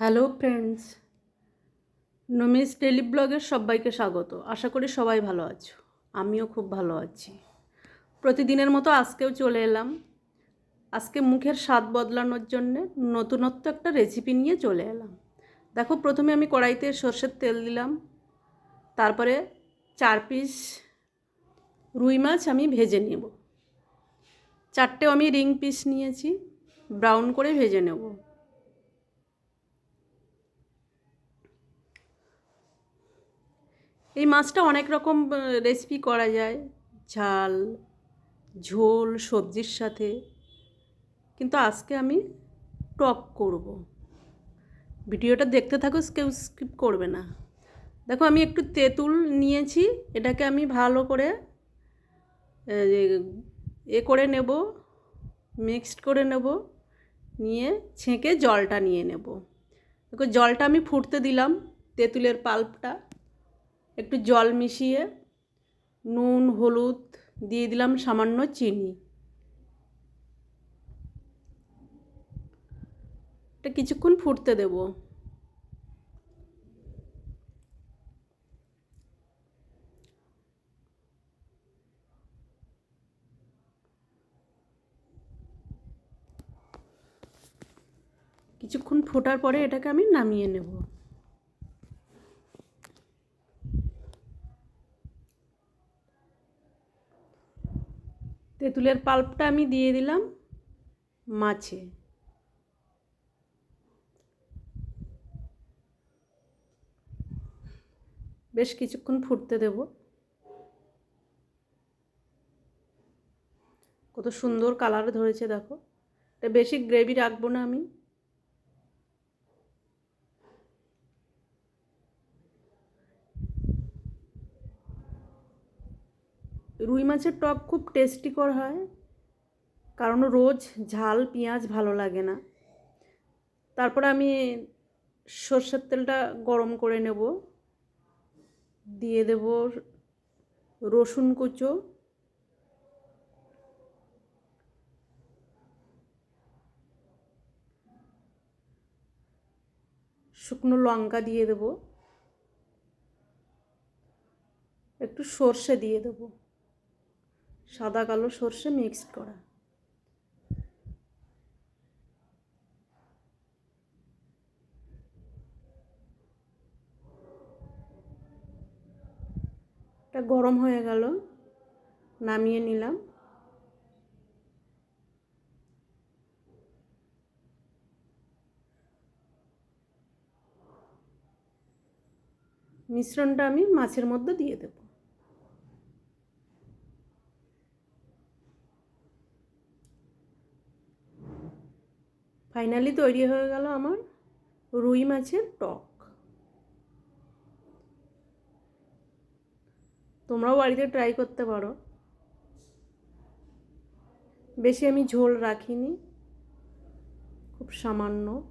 Hello friends, নমিস daily ব্লগের সবাইকে স্বাগত। আশা করি সবাই ভালো আছো। আমিও খুব ভালো আছি। প্রতিদিনের মতো আজকেও চলে এলাম। আজকে মুখের স্বাদ বদলানোর জন্যে নতুনত্ব একটা রেসিপি নিয়ে চলে এলাম। দেখো, প্রথমে আমি কড়াইতে সর্ষের তেল দিলাম। তারপরে চার পিস রুই মাছ আমি ভেজে নেব। চারটেও আমি রিং পিস নিয়েছি। ব্রাউন করে ভেজে নেব। এই মাছটা অনেক রকম রেসিপি করা যায়। ঝাল, ঝোল, সবজির সাথে। কিন্তু আজকে আমি টক করব। ভিডিওটা দেখতে থাকো, কেউ স্কিপ করবে না। দেখো, আমি একটু তেঁতুল নিয়েছি। এটাকে আমি ভালো করে, এ করে নেব মিক্সড করে নেব, নিয়ে ছেঁকে জলটা নিয়ে নেব। দেখো, জলটা আমি ফুটতে দিলাম তেঁতুলের পাল্পটা। একটু জল মিশিয়ে নুন, হলুদ দিয়ে দিলাম সামান্য চিনি। এটা কিছুক্ষণ ফুটতে দেব। কিছুক্ষণ ফোটার পরে এটাকে আমি নামিয়ে নেব। তেঁতুলের পাল্পটা আমি দিয়ে দিলাম মাছে। বেশ কিছুক্ষণ ফুটতে দেব। কত সুন্দর কালার ধরেছে, দেখো। এটা বেশি গ্রেভি রাখব না আমি। রুই মাছের টক খুব টেস্টিকর হয়, কারণ রোজ ঝাল, পেঁয়াজ ভালো লাগে না। তারপরে আমি সর্ষের তেলটা গরম করে নেব, দিয়ে দেব রসুন কুচো। শুকনো লঙ্কা দিয়ে দেব, একটু সর্ষে দিয়ে দেবো। সাদা কালো সর্ষে মিক্সড করা। এটা গরম হয়ে গেল, নামিয়ে নিলাম। মিশ্রণটা আমি মাছের মধ্যে দিয়ে দেবো। ফাইনালি তৈরি হয়ে গেল আমার রুই মাছের টক। তোমরাও বাড়িতে ট্রাই করতে পারো। বেশি আমি ঝোল রাখিনি। খুব সামান্য।